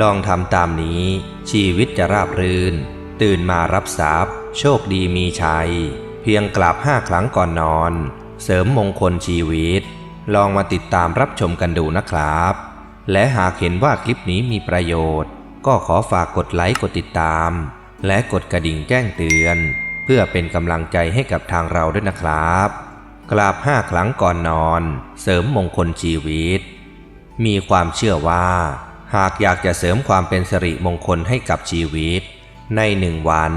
ลองทำตามนี้ ชีวิตจะราบรื่น ตื่นมารับทรัพย์ โชคดีมีชัย เพียงกลับห้าครั้งก่อนนอน เสริมมงคลชีวิต ลองมาติดตามรับชมกันดูนะครับ และหากเห็นว่าคลิปนี้มีประโยชน์ ก็ขอฝากกดไลค์กดติดตาม และกดกระดิ่งแจ้งเตือน เพื่อเป็นกำลังใจให้กับทางเราด้วยนะครับกราบห้าครั้งก่อนนอน เสริมมงคลชีวิต มีความเชื่อว่า หากอยากจะเสริมความเป็นสิริมงคลให้กับชีวิต ในหนึ่งวัน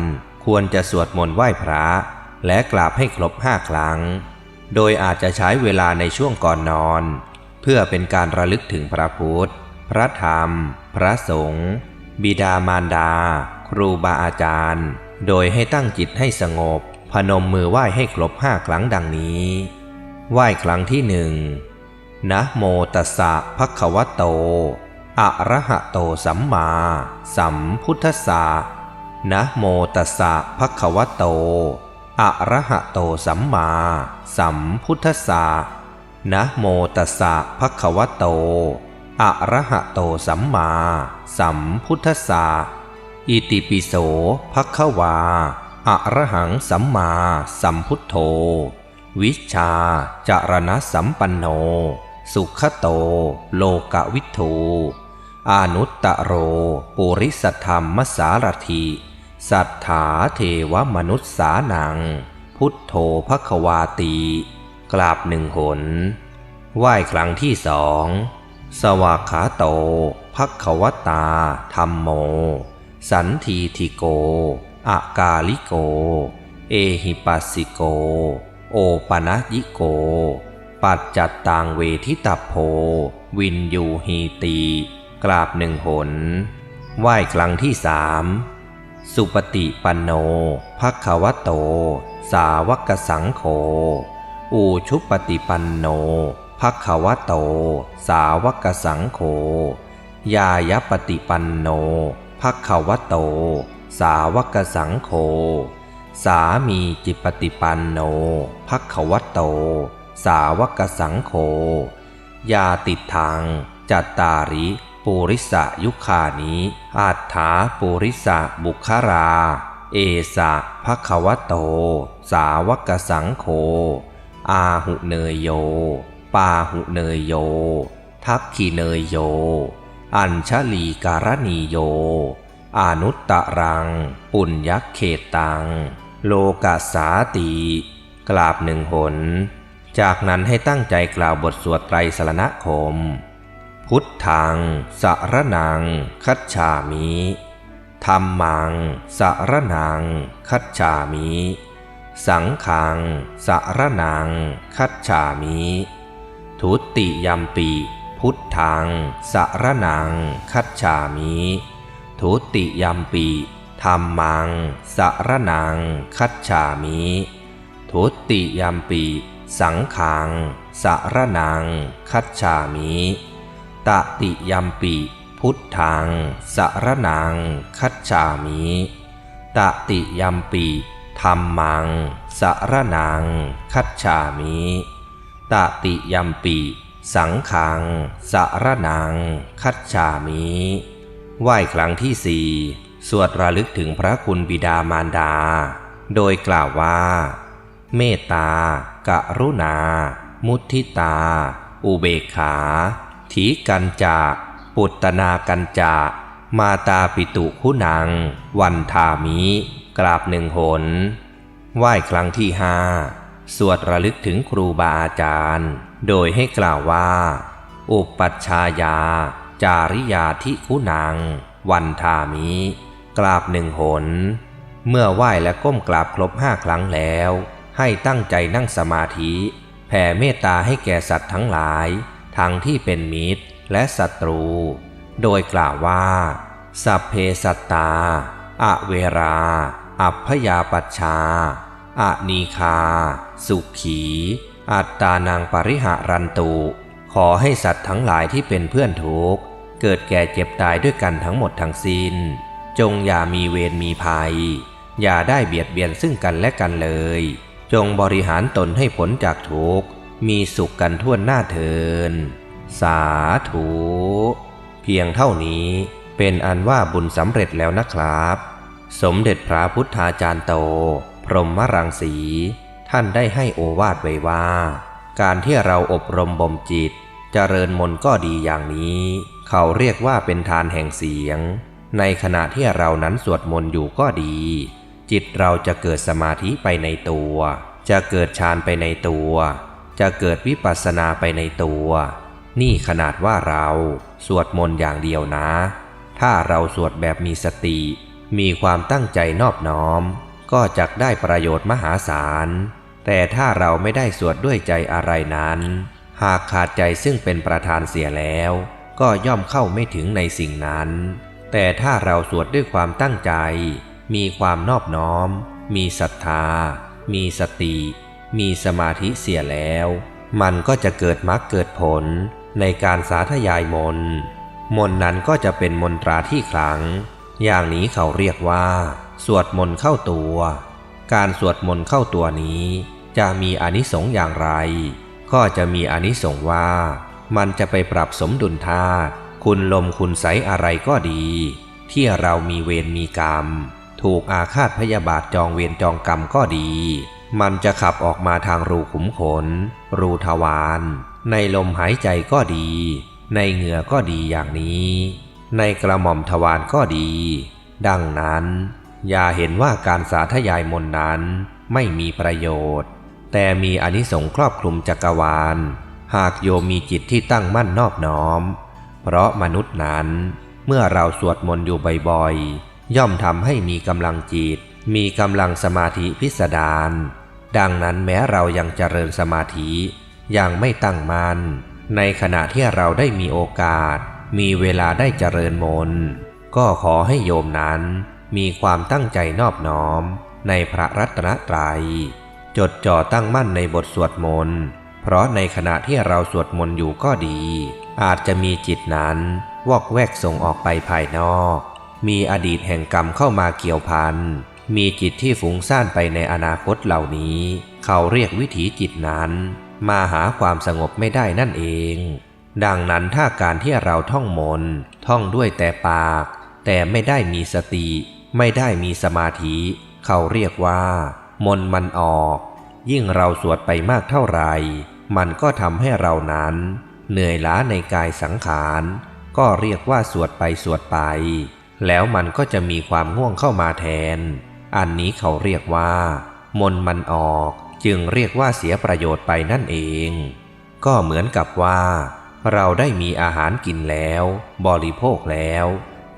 ควรจะสวดมนต์ไหว้พระ และกราบให้ครบห้าครั้ง โดยอาจจะใช้เวลาในช่วงก่อนนอน เพื่อเป็นการระลึกถึงพระพุทธ พระธรรม พระสงฆ์บิดามารดา ครูบาอาจารย์ โดยให้ตั้งจิตให้สงบ พนมมือไหว้ให้ครบห้าครั้งดังนี้ ไหว้ครั้งที่หนึ่งนะโมตัสสะภะคะวะโต อะระหะโตสัมมาสัมพุทธสสะนะโมตัสสะภะคะวะโตอะระหะโตสัมมาสัมพุทธสสะนะโมตัสสะภะคะวะโตอะระหะโตสัมมาสัมพุทธสสะอิติปิโสภะคะวาอะระหังสัมมาสัมพุทโธ วิชชาจารณะสัมปันโน สุขโต โลกวิทู อานุตตะโร ปุริสธรรมสารถีสัทธาเทวมนุษสานัง พุทโธภควาตี กราบหนึ่งหน ไหว้ครั้งที่สอง สวากขาโตภควตา ธรรมโม สันทีทิโก อากาลิโก เอหิปัสสิโก โอปะนะยิโก ปัจจัตตังเวทิตาโพ วินยูฮีตี กราบหนึ่งหน ไหว้ครั้งที่สามสุปฏิปันโนภควโต สาวกสังโฆอูชุปฏิปันโนภควโต สาวกสังโฆยายปฏิปันโนภควโต สาวกสังโฆสามีจิปฏิปันโนภควโต สาวกสังโฆยาติดทางจัตตาริ ปุริสะยุคานิอัฏฐาปุริสะบุครา เอสะภควโต สาวกสังโฆอาหุเนยโย ปาหุเนยโย ทักขีเนยโย อัญชลีการณีโย อนุตตะรัง ปุญญเขตตัง โลกาสาตีกราบหนึ่งหน จากนั้นให้ตั้งใจกล่าวบทสวดไตรสรณคม พุทธังสารนัง คัจฉามิธรรมังสารนัง คัจฉามิ สังฆังสารนัง คัจฉามิ ทุติยมปิพุทธังสารนัง คัจฉามิ ทุติยมปิธรรมังสารนัง คัจฉามิ ทุติยมปิสังฆังสารนัง คัจฉามิ ตติยัมปิพุทธังสารนังคัจฉามิตติยัมปิธรรมังสารนังคัจฉามิตติยัมปิ สังขังสารนังคัจฉามิไหว้ครั้งที่สี่สวดระลึกถึงพระคุณบิดามารดา โดยกล่าวว่า เมตตากรุณา มุทิตา อุเบกขา ถีกันจะปุตตนากันจะมาตาปิตุคุณัง วันทามิ กราบหนึ่งหน ไหว้ครั้งที่ห้าสวดระลึกถึงครูบาอาจารย์ โดยให้กล่าวว่า อุปัชฌายา จาริยาทิคุณัง วันทามิ กราบหนึ่งหน เมื่อไหว้และก้มกราบครบห้าครั้งแล้ว ให้ตั้งใจนั่งสมาธิ แผ่เมตตาให้แก่สัตว์ทั้งหลาย ทั้งที่เป็นมิตรและศัตรู โดยกล่าวว่า สัพเพสัตตา อเวรา อัพยาปัชชาอนีคา สุขี อัตตานางปริหารันตุ ขอให้สัตว์ทั้งหลายที่เป็นเพื่อนทุกข์ เกิดแก่เจ็บตายด้วยกันทั้งหมดทั้งสิ้น จงอย่ามีเวรมีภัย อย่าได้เบียดเบียนซึ่งกันและกันเลย จงบริหารตนให้พ้นจากทุกข์ มีสุขกันทั่วหน้าเทิน สาธุ เพียงเท่านี้เป็นอันว่าบุญสำเร็จแล้วนะครับ สมเด็จพระพุทธาจารย์โต พรหมรังสี ท่านได้ให้โอวาทไว้ว่า การที่เราอบรมบ่มจิตเจริญมนก็ดีอย่างนี้ เขาเรียกว่าเป็นทานแห่งเสียง ในขณะที่เรานั้นสวดมนต์อยู่ก็ดี จิตเราจะเกิดสมาธิไปในตัว จะเกิดฌานไปในตัว จะเกิดวิปัสสนาไปในตัว นี่ขนาดว่าเราสวดมนต์อย่างเดียวนะ ถ้าเราสวดแบบมีสติ มีความตั้งใจนอบน้อม ก็จะได้ประโยชน์มหาศาล แต่ถ้าเราไม่ได้สวดด้วยใจอะไรนั้น หากขาดใจซึ่งเป็นประธานเสียแล้ว ก็ย่อมเข้าไม่ถึงในสิ่งนั้น แต่ถ้าเราสวดด้วยความตั้งใจ มีความนอบน้อม มีศรัทธา มีสติ มีสมาธิเสียแล้ว มันก็จะเกิดมรรคเกิดผลในการสาธยายมน มนนั้นก็จะเป็นมนตราที่ขลัง อย่างนี้เขาเรียกว่า สวดมนต์เข้าตัว การสวดมนต์เข้าตัวนี้ จะมีอนิสงส์อย่างไร ก็จะมีอนิสงส์ว่า มันจะไปปรับสมดุลธาตุคุณลมคุณใสอะไรก็ดี ที่เรามีเวรมีกรรม ถูกอาฆาตพยาบาทจองเวรจองกรรมก็ดี มันจะขับออกมาทางรูขุมขน รูทวาร ในลมหายใจก็ดี ในเหงื่อก็ดีอย่างนี้ ในกระหม่อมทวารก็ดี ดังนั้น อย่าเห็นว่าการสาธยายมนนั้นไม่มีประโยชน์ แต่มีอนิสงส์ครอบคลุมจักรวาล หากโยมมีจิตที่ตั้งมั่นนอบน้อม เพราะมนุษย์นั้น เมื่อเราสวดมนต์อยู่บ่อยๆย่อมทำให้มีกำลังจิต มีกำลังสมาธิพิสดาร ดังนั้นแม้เรายังเจริญสมาธิยังไม่ตั้งมัน่น ในขณะที่เราได้มีโอกาส มีเวลาได้เจริญมนต์ก็ขอให้โยมนั้น มีความตั้งใจนอบน้อม ในพระรัตนตรัย จดจ่อตั้งมั่นในบทสวดมนต์ เพราะในขณะที่เราสวดมนต์อยู่ก็ดี อาจจะมีจิตนั้นวอกแวกส่งออกไปภายนอก มีอดีตแห่งกรรมเข้ามาเกี่ยวพัน มีจิตที่ฟุ้งซ่านไปในอนาคตเหล่านี้ เขาเรียกวิถีจิตนั้น มาหาความสงบไม่ได้นั่นเอง ดังนั้นถ้าการที่เราท่องมนต์ท่องด้วยแต่ปาก แต่ไม่ได้มีสติ ไม่ได้มีสมาธิ เขาเรียกว่า มนต์มันออก ยิ่งเราสวดไปมากเท่าไหร่ มันก็ทำให้เรานั้น เหนื่อยล้าในกายสังขาร ก็เรียกว่าสวดไปสวดไป แล้วมันก็จะมีความง่วงเข้ามาแทน อันนี้เขาเรียกว่า มนมันออกจึงเรียกว่าเสียประโยชน์ไปนั่นเอง ก็เหมือนกับว่า เราได้มีอาหารกินแล้ว บริโภคแล้ว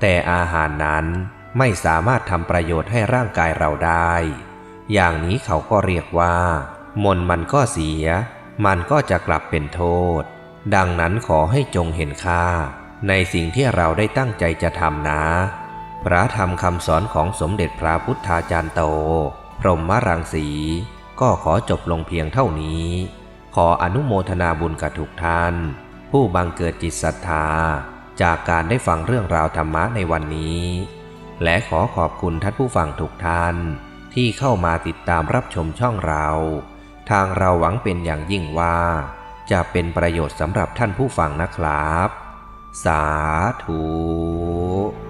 แต่อาหารนั้นไม่สามารถทำประโยชน์ให้ร่างกายเราได้ อย่างนี้เขาก็เรียกว่า มนมันก็เสีย มันก็จะกลับเป็นโทษ ดังนั้นขอให้จงเห็นค่า ในสิ่งที่เราได้ตั้งใจจะทำนะ พระธรรมคำสอนของสมเด็จพระพุทธาจารย์โต พรหมรังสี ก็ขอจบลงเพียงเท่านี้ ขออนุโมทนาบุญกับทุกท่าน ผู้บังเกิดจิตศรัทธา จากการได้ฟังเรื่องราวธรรมะในวันนี้ และขอขอบคุณท่านผู้ฟังทุกท่าน ที่เข้ามาติดตามรับชมช่องเรา ทางเราหวังเป็นอย่างยิ่งว่า จะเป็นประโยชน์สำหรับท่านผู้ฟังนะครับ สาธุ